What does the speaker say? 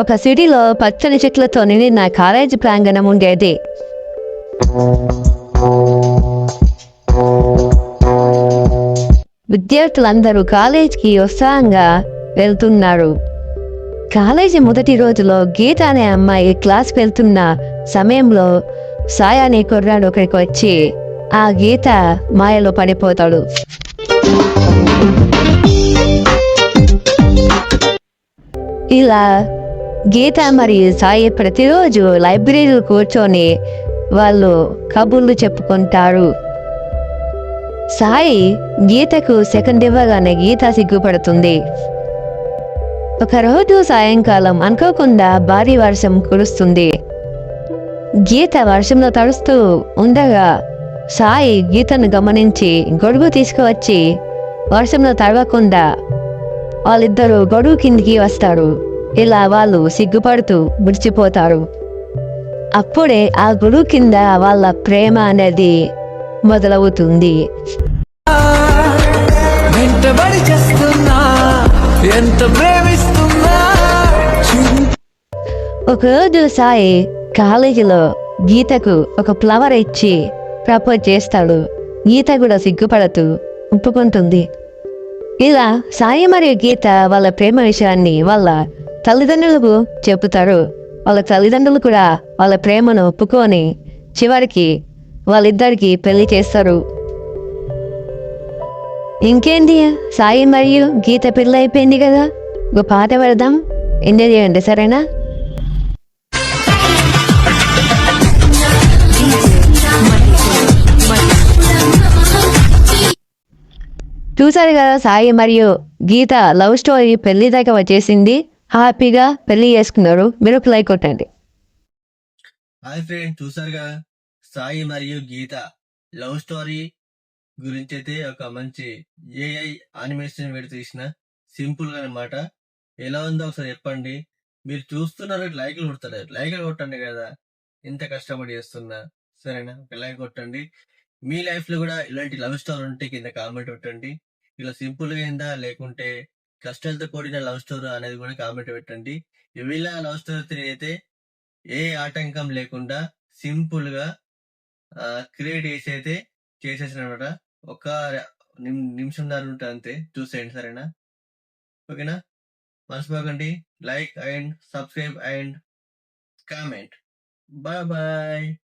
ఒక సిటీలో పచ్చని చెట్లతో నిండిన కాలేజీ ప్రాంగణం ఉండేది. విద్యార్థులందరూ కాలేజీకి ఉత్సాహంగా వెళ్తున్నారు. కాలేజీ మొదటి రోజులో గీత అనే అమ్మాయి క్లాస్ వెళ్తున్న సమయంలో సాయాని అనే కుర్రాడు ఒకరికి వచ్చి ఆ గీత మాయలో పడిపోతాడు. ఇలా గీత మరియు సాయి ప్రతిరోజు లైబ్రరీలో కూర్చొని వాళ్ళు కబుర్లు చెప్పుకుంటారు. సాయి గీతకు సెకండ్ ఇవ్వగానే గీత సిగ్గుపడుతుంది. ఒకరోజు సాయంకాలం అనుకోకుండా భారీ వర్షం కురుస్తుంది. గీత వర్షంలో తడుస్తూ ఉండగా సాయి గీతను గమనించి గొడుగు తీసుకువచ్చి వర్షంలో తడవకుండా వాళ్ళిద్దరూ గొడుగు కిందికి వస్తారు. ఇలా వాళ్ళు సిగ్గుపడుతూ ముడిచిపోతారు అప్పుడే ఆ గొడుగు కింద వాళ్ళ ప్రేమ అనేది మొదలవుతుంది. ఒకరోజు సాయి కాలేజీలో గీతకు ఒక ఫ్లవర్ ఇచ్చి ప్రపోజ్ చేస్తాడు. గీత కూడా సిగ్గుపడుతూ ఒప్పుకుంటుంది. ఇలా సాయి మరియు గీత వాళ్ళ ప్రేమ విషయాన్ని వాళ్ళ తల్లిదండ్రులకు చెబుతారు. వాళ్ళ తల్లిదండ్రులు కూడా వాళ్ళ ప్రేమను ఒప్పుకొని చివరికి వాళ్ళిద్దరికి పెళ్ళి చేస్తారు. ఇంకేంటి? సాయి మరియు గీత పిల్ల అయిపోయింది కదా? ఒక పాట పెడదాం. ఎంజాయ్ చేయండి సరేనా? చూసారు కదా సాయి మరియు గీత లవ్ స్టోరీ పెళ్ళి దాకా వచ్చేసింది. హ్యాపీగా పెళ్ళి చేసుకున్నారు. మీరు ఒక లైక్ కొట్టండి. హాయ్ ఫ్రెండ్ చూసారుగా? సాయి మరియు గీత లవ్ స్టోరీ గురించి అయితే ఒక మంచి ఏఐ ఆనిమేషన్ వీడియో తీసిన సింపుల్గా అనమాట ఎలా ఉందో ఒకసారి చెప్పండి. మీరు చూస్తున్నారు లైక్లు కొడతారు. లైక్లు కొట్టండి కదా. ఇంత కష్టపడి చేస్తున్నా. సరేనా? ఒక లైక్ కొట్టండి. మీ లైఫ్లో కూడా ఇలాంటి లవ్ స్టోరీ ఉంటే కింద కామెంట్ పెట్టండి. ఇలా సింపుల్గా అయిందా? లేకుంటే కష్టాలతో కూడిన లవ్ స్టోరీ అనేది కూడా కామెంట్ పెట్టండి. వీళ్ళ లవ్ స్టోరీ అయితే ఏ ఆటంకం లేకుండా సింపుల్గా క్రియేట్ చేసి అయితే చేసేసిన అనమాట ఒక నిమిషం నిమిషంన్నర ఉంటుంది అంతే. చూసేయండి సరేనా? ఓకేనా? మర్చిపోకండి. Like and subscribe and comment. Bye bye.